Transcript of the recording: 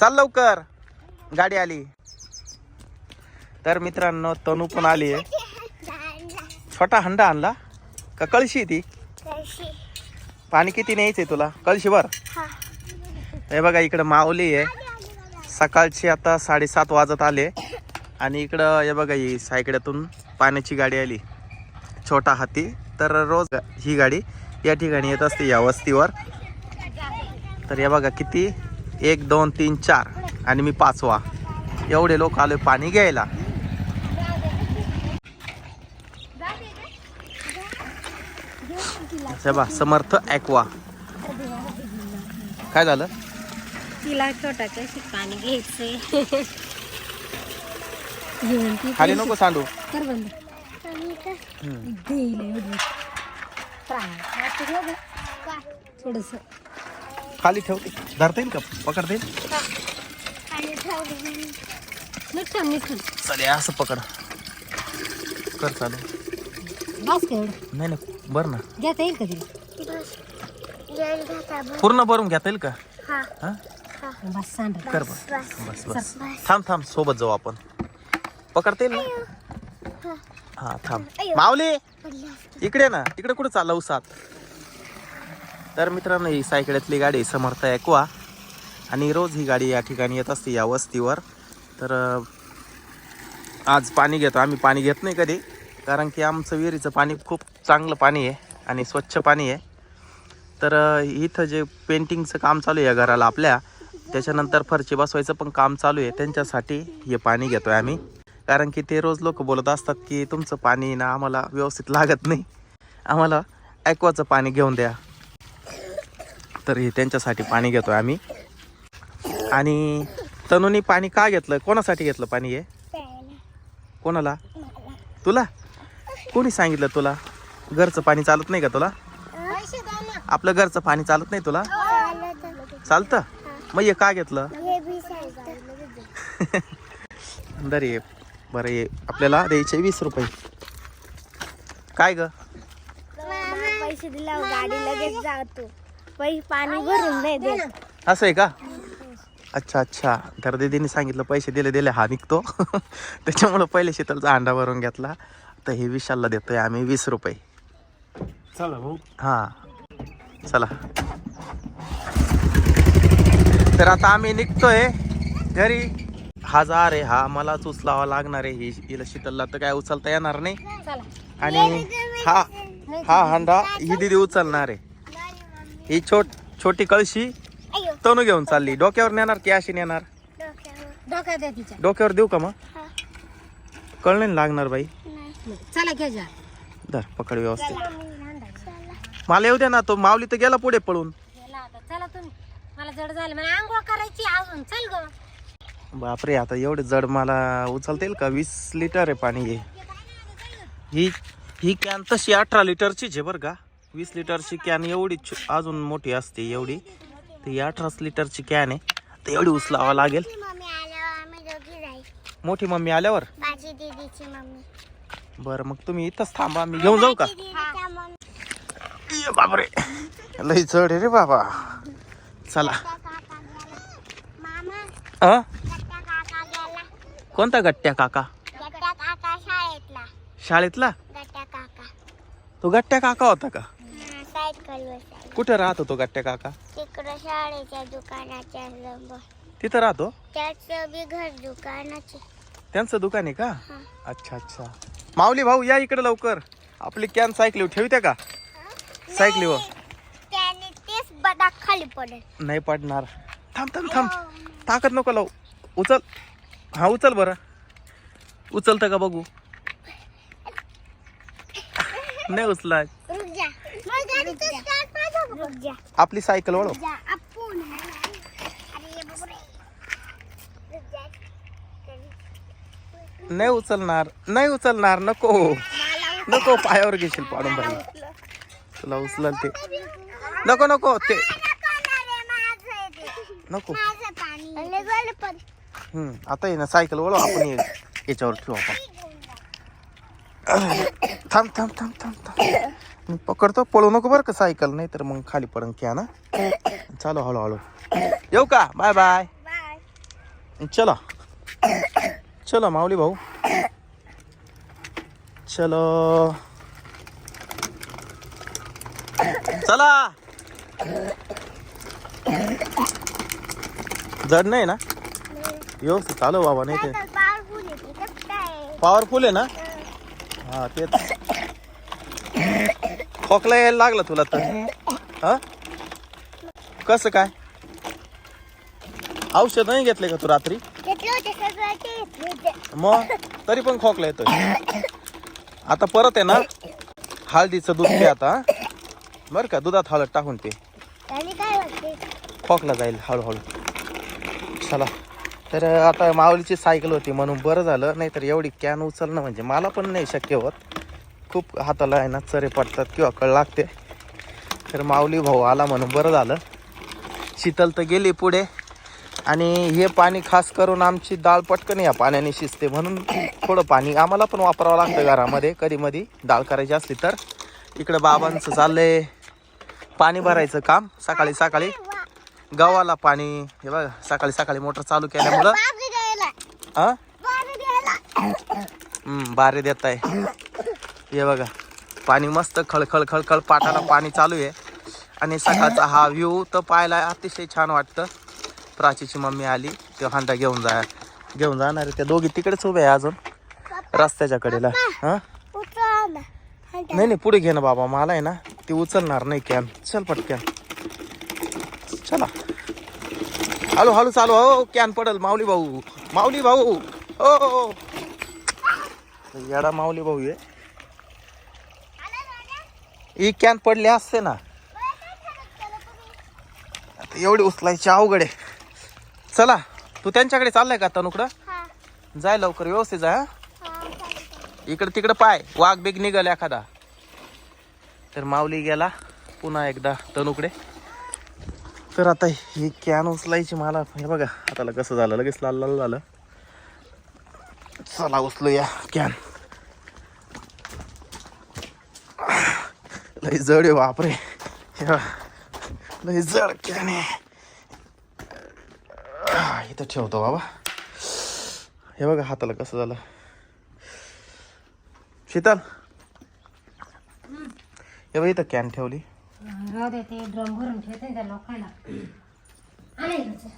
चाल लवकर. गाडी आली. तर मित्रांनो तनू पण आली आहे. छोटा हंडा आणला. का कळशी ती? पाणी किती न्यायचंय तुला? कळशीवर हे बघा इकडं माऊली आहे. सकाळची आता साडेसात वाजत आले. आणि इकडं हे बघा ही सायकड्यातून पाण्याची गाडी आली. छोटा हाती. तर रोज ही गाडी या ठिकाणी येत असते या वस्तीवर. तर हे बघा किती एक दोन तीन चार. आणि मी पाचवा. एवढे लोक आले पाणी घ्यायला. बा समर्थ ॲक्वा. काय झालं? तिला पाणी घ्यायचंय. ती खाली नको सांडू. थोडस. खाली ठेवते धरता येईल का? पकडता येईल? नीट नीट चले असं पकड. कर चालू. बस का एवढं नाही नाही बरं ना. घेता येईल का तिला? पूर्ण भरून घेता येईल का? हा. बस सांड. कर बस. बस बस. थांब थांब सोबत जाऊ आपण. पकडता येईल ना? हा थांब. माऊली! इकडे ना. तिकडे कुठं चालला उसात? तर मित्रांनो ही सायकड्यातली गाडी समर्थ ऐकवा आणि रोज ही गाडी या ठिकाणी येत असते या वस्तीवर. तर आज पाणी घेतो. आम्ही पाणी घेत नाही कधी कारण की आमचं विहिरीचं पाणी खूप चांगलं पाणी आहे आणि स्वच्छ पाणी आहे. तर इथं जे पेंटिंगचं काम चालू आहे या घराला आपल्या त्याच्यानंतर फरची बसवायचं पण काम चालू आहे. त्यांच्यासाठी हे पाणी घेतोय आम्ही. कारण की ते रोज लोक बोलत असतात की तुमचं पाणी ना आम्हाला व्यवस्थित लागत नाही. आम्हाला ॲक्वाचं पाणी घेऊन द्या. तर हे त्यांच्यासाठी पाणी घेतोय आम्ही. आणि तनुनी पाणी का घेतलं? कोणासाठी घेतलं पाणी हे? कोणाला? तुला? कोणी सांगितलं तुला? घरचं पाणी चालत नाही का तुला? आपलं घरचं पाणी चालत नाही तुला? चालतं? मग हे का घेतलं? दर ये बरं ये आपल्याला द्यायचे वीस रुपये. काय ग? पैसे दिला गाडी लगेच जातो. पाणी भरून नाही देत. असं आहे का? अच्छा अच्छा. तर दीदीने सांगितलं पैसे दिले दिले हा निघतो. त्याच्यामुळं पहिले शीतलचा अंडा भरून घेतला. तर हे विशालला देतोय आम्ही वीस रुपये. चला भाऊ. हां. चला. तर आता आम्ही निघतोय घरी. हा जार आहे हा मलाच उचलावा लागणार आहे. ही हिला शीतलला तर काय उचलता येणार नाही. चला. आणि हा हा हांडा ही दिदी उचलणार आहे. ही छोट छोटी कळशी तणू घेऊन चालली. डोक्यावर नेणार की अशी नेणार? डोक्यात द्या तिच्या. डोक्यावर देऊ का मग? कळ नाही लागणार बाई? चला घ्या जा. धर पकड व्यवस्थित. मला येऊ दे ना तो माऊली तर गेला पुढे पळून. गेला आता. चला तुम्ही. मला जड झालं. मला आंघोळ करायची अजून. चल ग. बापरे आता एवढे जड मला उचलता येईल का? वीस लिटर आहे पाणी हे. ही ही कॅन तशी अठरा लिटरचीच आहे बरं का? वीस लिटरची कॅन एवढी अजून मोठी असते एवढी. तर ही अठराच लिटरची कॅन आहे. तर एवढी उचलावा लागेल. मम्मी आल्यावर आम्ही दोघी जाईल मोठी मम्मी आल्यावर? माझी दीदीची मम्मी. बरं मग तुम्ही इथंच थांबा मी घेऊन जाऊ का? बापरे. लई जड आहे रे बाबा. चला. गेला. कोणता गट्ट्या काका? गट्टा काका शाळेतला. शाळेतला? गट्टा काका. तो गट्ट्या काका होता का? सायकल वर कुठे राहतो तो गट्ट्या काका? तिकडं शाळेच्या दुकानाच्या समोर तिथं राहतो? त्याचं बी घर दुकानाचे. त्यांचं दुकान आहे का? हा. अच्छा अच्छा. माऊली भाऊ या इकडे लवकर. आपली कॅन सायकली ठेवते का? त्याने तेच बदाक खाली पडेल. नाही पडणार. थांब थांब थांब. ताकद नको लावू. उचल. हा उचल बरं. उचलतं का बघू? नाही उचला आपली सायकल वळव. नाही उचलणार नाही उचलणार नको. नको पायावर घेशील पाडून बाई तुला उचलल ते. नको नको ते. नको. हम्म आता ये ना सायकल वळव आपण याच्यावर ठेवू आपण. थांब थांब थांब थांब थांब. मी पकडतो पळू नको बरं का सायकल नाही तर मग खाली पडन क्या ना चालू हळूहळू येऊ का? Bye bye. चला. चला माऊली भाऊ. चलो. चला. जड नाही ना? व्यवस्थित चालू बाबा नाही ते पॉवरफुल आहे ना? हा तेच. खोकला यायला लागला तुला तर. हा? कसं काय? औषध नाही घेतले का तू रात्री? घेतले होते सगळं ते घेतले होते. मग? तरी पण खोकला येतोय. आता परत आहे ना हळदीचं दूध पे आता हा? बरं का दुधात हळद टाकून पे आणि काय वाटते खोकला जाईल हळूहळू. चला. तर आता माऊलीची सायकल होती म्हणून बरं झालं नाही तर एवढी कॅन उचलणं म्हणजे मला पण नाही शक्य होत. खूप हाताला आहे ना चरे पडतात किंवा कळ लागते. तर माऊली भाऊ आला म्हणून बरं झालं. शीतल तर गेली पुढे. आणि हे पाणी खास करून आमची डाळ पटकन या पाण्याने शिजते म्हणून थोडं पाणी आम्हाला पण वापरावं लागतं घरामध्ये कधी मधी डाळ करायची असली तर. इकडं बाबांचं चाललंय पाणी भरायचं काम सकाळी सकाळी. गव्हाला पाणी हे बघा सकाळी सकाळी मोटर चालू केल्यामुळं. हा बारे देत आहे हे बघा पाणी मस्त खळखळ खळखळ पाटाला पाणी चालू आहे. आणि सकाळचा हा व्ह्यू तर पाहायला अतिशय छान वाटतं. प्राचीची मम्मी आली ते हांडा घेऊन जा घेऊन जाणार. त्या दोघी तिकडेच उभ्या आहे अजून रस्त्याच्या कडेला. हा. नाही नाही पुढे घे ना बाबा मला आहे ना ती उचलणार नाही कॅन चल पटकॅन. चला. हळू हळू चालू हो कॅन पडल माऊली भाऊ. माऊली भाऊ. हो हो, हो. येडा माऊली भाऊ आहे. ही कॅन पडली असते ना. आता एवढी उचलायची अवघड आहे. चला तू त्यांच्याकडे चाललाय का तनुकडं? हा, जाय लवकर व्यवस्थित हा. चालेल. इकडे तिकडे पाय वाघ बिग निघाल एखादा. तर माऊली गेला पुन्हा एकदा तनुकडे. तर आता ही कॅन उचलायची मला. हे बघा हाताला कसं झालं लगेच लाल लाल झालं. चला उचलूया कॅन. लय जड आहे बापरे. लय जड कॅन इथं ठेवतो बाबा. हे बघा हाताला कसं झालं. शीतल. हे बघ इथं कॅन ठेवली. राहू दे ते ड्रम भरून ठेवते त्या लोकांना. आणायचं